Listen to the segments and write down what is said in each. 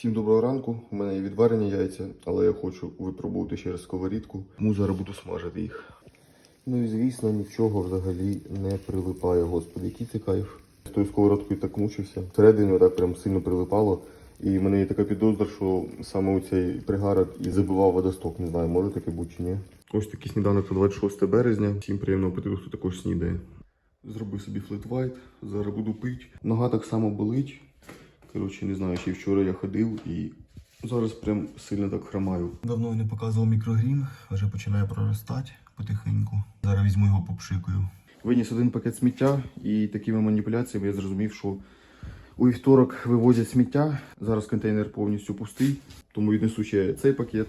Всім доброго ранку. У мене є відварені яйця, але я хочу випробувати ще раз сковорідку. Тому зараз буду смажити їх. Ну і звісно, нічого взагалі не прилипає. Господи, який це кайф. З тою сковородкою так мучився. Всередині так прям сильно прилипало. І в мене є така підозра, що саме у цей пригарок і забивав водосток. Не знаю, може таке бути чи ні. Ось такий сніданок на 26 березня. Всім приємного апетиту, хто також снідає. Зробив собі флет вайт, зараз буду пити. Нога так само болить. Коротше, не знаю, ще вчора я ходив і зараз прям сильно так хромаю. Давно не показував мікрогрін, вже починає проростати потихеньку. Зараз візьму його попшикаю. Виніс один пакет сміття і такими маніпуляціями я зрозумів, що у вівторок вивозять сміття. Зараз контейнер повністю пустий, тому віднесу ще цей пакет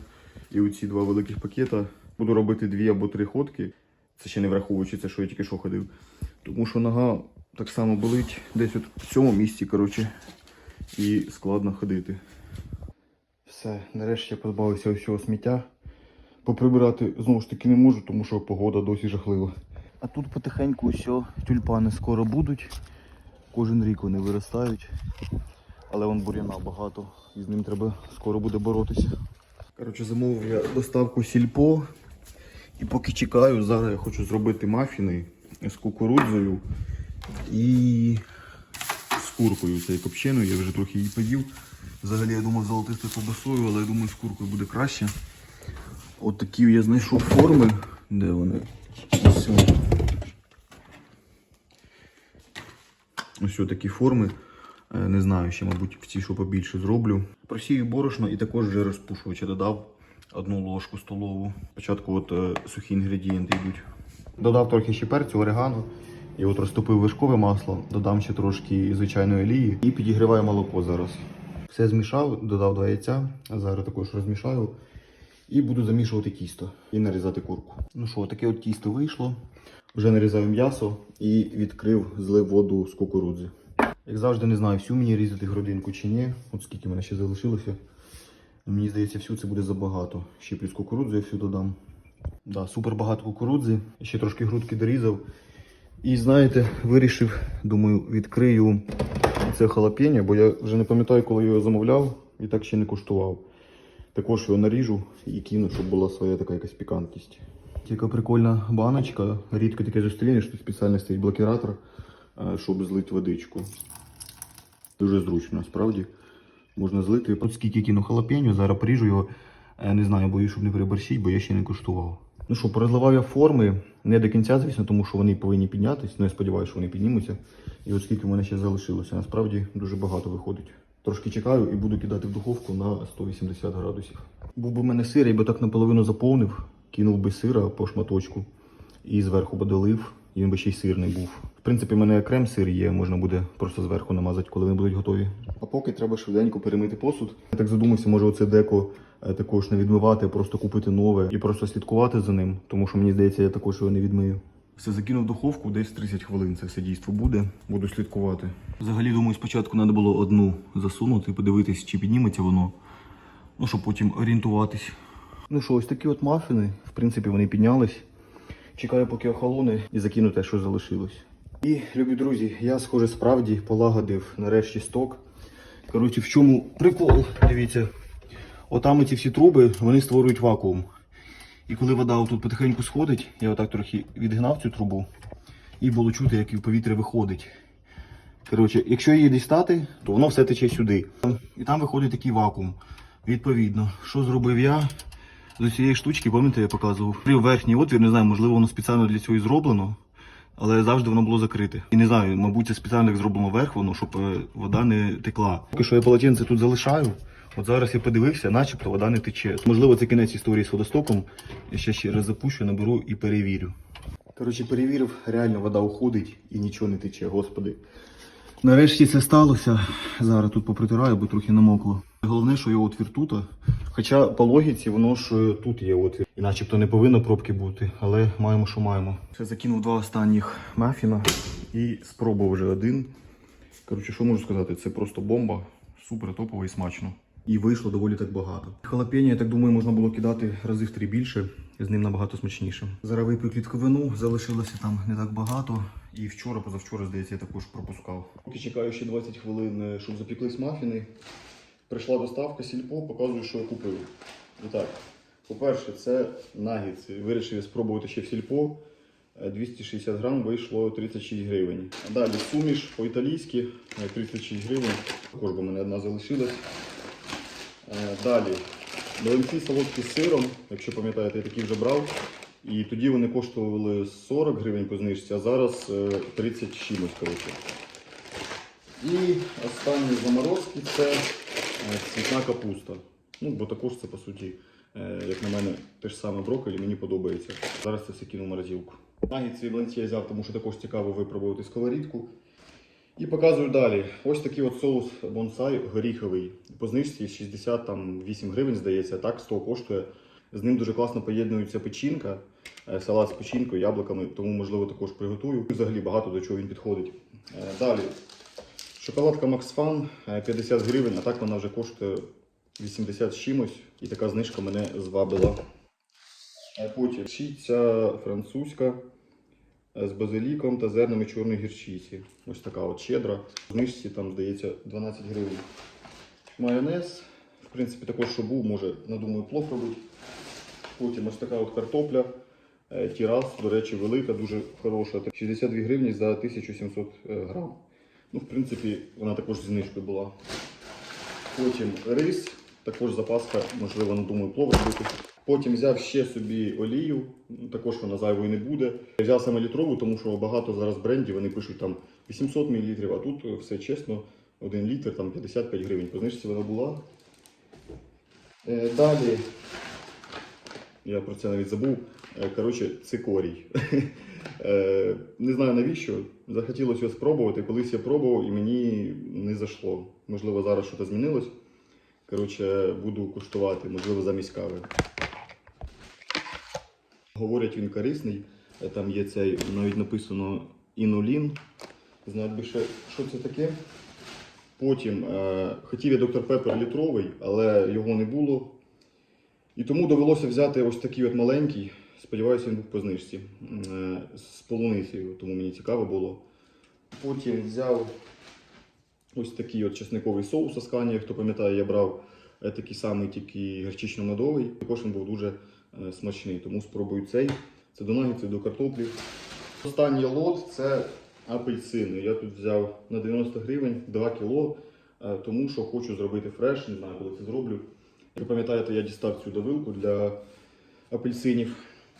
і оці два великих пакета. Буду робити дві або три ходки. Це ще не враховуючи це, що я тільки що ходив. Тому що нога так само болить десь от в цьому місці, коротше, і складно ходити. Все, нарешті я позбавився усього сміття. Поприбирати знову ж таки не можу, тому що погода досі жахлива. А тут потихеньку все, тюльпани скоро будуть. Кожен рік вони виростають. Але вон бур'яна багато, і з ним треба скоро буде боротися. Коротше, замовив я доставку сільпо. І поки чекаю, зараз я хочу зробити мафіни з кукурудзою і куркою цією копченою. Я вже трохи її поїв. Взагалі я думав золотистою ковбасою, але я думаю, з куркою буде краще. От такі я знайшов форми. Де вони? Ось. Ось такі форми. Е, Не знаю, ще, мабуть, в ці, що побільше зроблю. Просію борошно і також вже розпушувача додав одну ложку столову. Спочатку от е, сухі інгредієнти йдуть. Додав трохи ще перцю, орегано. І от розтопив вишкове масло, додам ще трошки звичайної олії і підігріваю молоко зараз. Все змішав, додав два яйця, зараз також розмішаю. І буду замішувати тісто і нарізати курку. Ну що, таке от тісто вийшло. Вже нарізаю м'ясо і відкрив, злив воду з кукурудзи. Як завжди, не знаю, всю мені різати грудинку чи ні. От скільки мене ще залишилося. Ну, Мені здається, всю це буде забагато. Ще плюс кукурудзу я всю додам. Да, супер багато кукурудзи. Ще трошки грудки дорізав. І знаєте, вирішив, думаю, відкрию це халапеньо, бо я вже не пам'ятаю, коли його замовляв і так ще не куштував. Також його наріжу і кину, щоб була своя така якась пікантність. Така прикольна баночка. Рідко таке зустрінеш, тут спеціально стоїть блокіратор, е, щоб злити водичку. Дуже зручно, насправді. Можна злити. От скільки кину халапеньо, зараз поріжу його. Е, Не знаю, боюсь, щоб не переборщить, бо я ще не куштував. Ну що, перезливав я форми. Не до кінця, звісно, тому що вони повинні піднятися. Ну, я сподіваюся, що вони піднімуться. І от скільки в мене ще залишилося. Насправді дуже багато виходить. Трошки чекаю і буду кидати в духовку на 180 градусів. Був би в мене сир, я би так наполовину заповнив, кинув би сира по шматочку і зверху би долив, він би ще й сирний був. В принципі, в мене крем сир є, можна буде просто зверху намазати, коли вони будуть готові. А поки треба швиденько перемити посуд. Я так задумався, може оце деко е, також не відмивати, просто купити нове і просто слідкувати за ним, тому що мені здається, я також його не відмию. Все закинув духовку, десь 30 хвилин це все дійство буде. Буду слідкувати. Взагалі, думаю, спочатку треба було одну засунути, подивитись, чи підніметься воно. Ну, щоб потім орієнтуватись. Ну що, ось такі от мафіни. В принципі, вони піднялись. Чекаю, поки охолоне і закину те, що залишилось. І, любі друзі, я, схоже, справді полагодив нарешті сток. Коротше, в чому прикол? Дивіться. Отам оці всі труби, вони створюють вакуум. І коли вода отут потихеньку сходить, я отак трохи відгнав цю трубу, і було чути, як і повітря виходить. Коротше, якщо її дістати, то воно все тече сюди. І там виходить такий вакуум. Відповідно, що зробив я? З цієї штучки, пам'ятаєте, я показував. Верхній отвір, не знаю, можливо, воно спеціально для цього і зроблено, але завжди воно було закрите. І не знаю, мабуть, це спеціально зроблено вверх, воно, щоб е, вода не текла. Поки що я полотенце тут залишаю. От зараз я подивився, начебто вода не тече. Можливо, це кінець історії з водостоком. Я ще ще раз запущу, наберу і перевірю. Коротше, перевірив, реально вода уходить і нічого не тече, господи. Нарешті це сталося. Зараз тут попритираю, бо трохи намокло. Головне, що є отвір тут. Хоча по логіці воно ж е, тут є отвір. І начебто не повинно пробки бути, але маємо, що маємо. Ще закинув два останніх мафіна і спробував вже один. Коротше, що можу сказати, це просто бомба. Супер топово і смачно. І вийшло доволі так багато. Халапеньо, я так думаю, можна було кидати рази в три більше, з ним набагато смачніше. Зараз випив клітковину, залишилося там не так багато. І вчора, позавчора, здається, я також пропускав. Поки чекаю ще 20 хвилин, е, щоб запіклись мафіни. Прийшла доставка сільпо, показую, що я купив. І так, по-перше, це нагідси. Вирішив спробувати ще в сільпо. Е, 260 грам вийшло 36 гривень. А далі суміш по-італійськи е, 36 гривень. Також бо мене одна залишилась. Е, Далі млинці солодкі з сиром, якщо пам'ятаєте, я такі вже брав. І тоді вони коштували 40 гривень по знижці, а зараз е, 30 чимось. Коротше. І останні заморозки це е, цвітна капуста. Ну, бо також це по суті, е, як на мене, те ж саме брокколі, мені подобається. Зараз це все кину в морозилку. Нагідці блинці я взяв, тому що також цікаво випробувати сковорідку. І показую далі. Ось такий от соус бонсай горіховий. По знижці 68 гривень, здається, так 100 коштує. З ним дуже класно поєднується печінка, е, салат з печінкою, яблуками, тому можливо також приготую. Взагалі багато до чого він підходить. Е, Далі. Шоколадка Max Fun е, 50 гривень, а так вона вже коштує 80 з чимось. І така знижка мене звабила. Е, Потім чиця французька з базиліком та зернами чорної гірчиці. Ось така от щедра. В знижці там, здається, 12 гривень. Майонез. В принципі, також, що був, може, надумаю, плов робити. Потім ось така от картопля. Е, Тірас, до речі, велика, дуже хороша. 62 гривні за 1700 е, грам. Ну, в принципі, вона також знижкою була. Потім рис, також запаска, можливо, надумаю плов робити. Потім взяв ще собі олію, ну, також вона зайвою не буде. Взяв саме літрову, тому що багато зараз брендів вони пишуть там 800 мл, а тут е, все чесно, 1 літр там 55 гривень. По знижці вона була. Е, Далі, я про це навіть забув. Е, Коротше, цикорій. Е, Не знаю навіщо. Захотілося його спробувати. Колись я пробував і мені не зайшло. Можливо, зараз щось змінилось. Коротше, буду куштувати, можливо, замість кави. Говорять, він корисний. Там є цей, навіть написано інулін. Знаю більше, що це таке. Потім е, хотів я доктор Пепер літровий, але його не було. І тому довелося взяти ось такий от маленький. Сподіваюся, він був по знижці. е, З полуницею, тому мені цікаво було. Потім взяв ось такий от чесниковий соус Асканія. Хто пам'ятає, я брав е, такий самий, тільки гірчично-медовий. Також він був дуже е, смачний, тому спробую цей. Це до нагідців, до картоплі. Останній лот це апельсини. Я тут взяв на 90 гривень 2 кіло, е, тому що хочу зробити фреш, не знаю, коли це зроблю. Ви пам'ятаєте, я дістав цю давилку для апельсинів.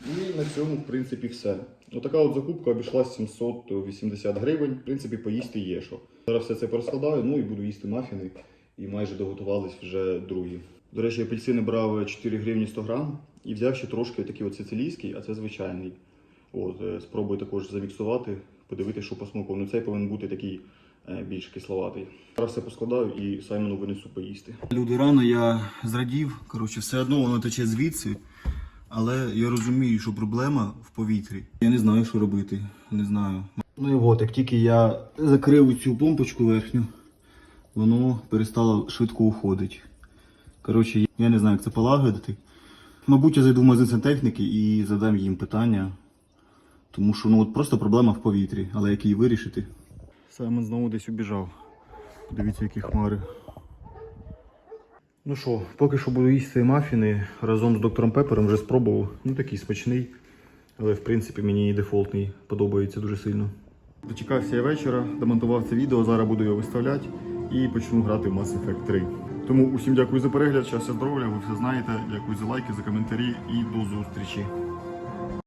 І на цьому, в принципі, все. Отака от закупка обійшлась 780 гривень. В принципі, поїсти є що. Зараз все це порозкладаю, ну і буду їсти мафіни. І майже доготувались вже другі. До речі, апельсини брав 4 гривні 100 грам і взяв ще трошки такий от сицилійський, а це звичайний. От, е, спробую також заміксувати, подивитися, що по смаку. Ну цей повинен бути такий е, більш кисловатий. Зараз все поскладаю і Саймону винесу поїсти. Люди, рано я зрадів. Коротше, все одно воно тече звідси. Але я розумію, що проблема в повітрі. Я не знаю, що робити. Не знаю. Ну і от, як тільки я закрив цю помпочку верхню, воно перестало швидко уходити. Коротше, я не знаю, як це полагодити. Мабуть, я зайду в магазин сантехніки і задам їм питання. Тому що ну от просто проблема в повітрі, але як її вирішити. Саймон знову десь убіжав. Подивіться, які хмари. Ну що, поки що буду їсти мафіни разом з доктором Пепером вже спробував. Ну такий смачний. Але в принципі мені і дефолтний подобається дуже сильно. Дочекався я вечора, демонтував це відео, зараз буду його виставляти і почну грати в Mass Effect 3. Тому усім дякую за перегляд, щастя, здоров'я, ви все знаєте. Дякую за лайки, за коментарі і до зустрічі.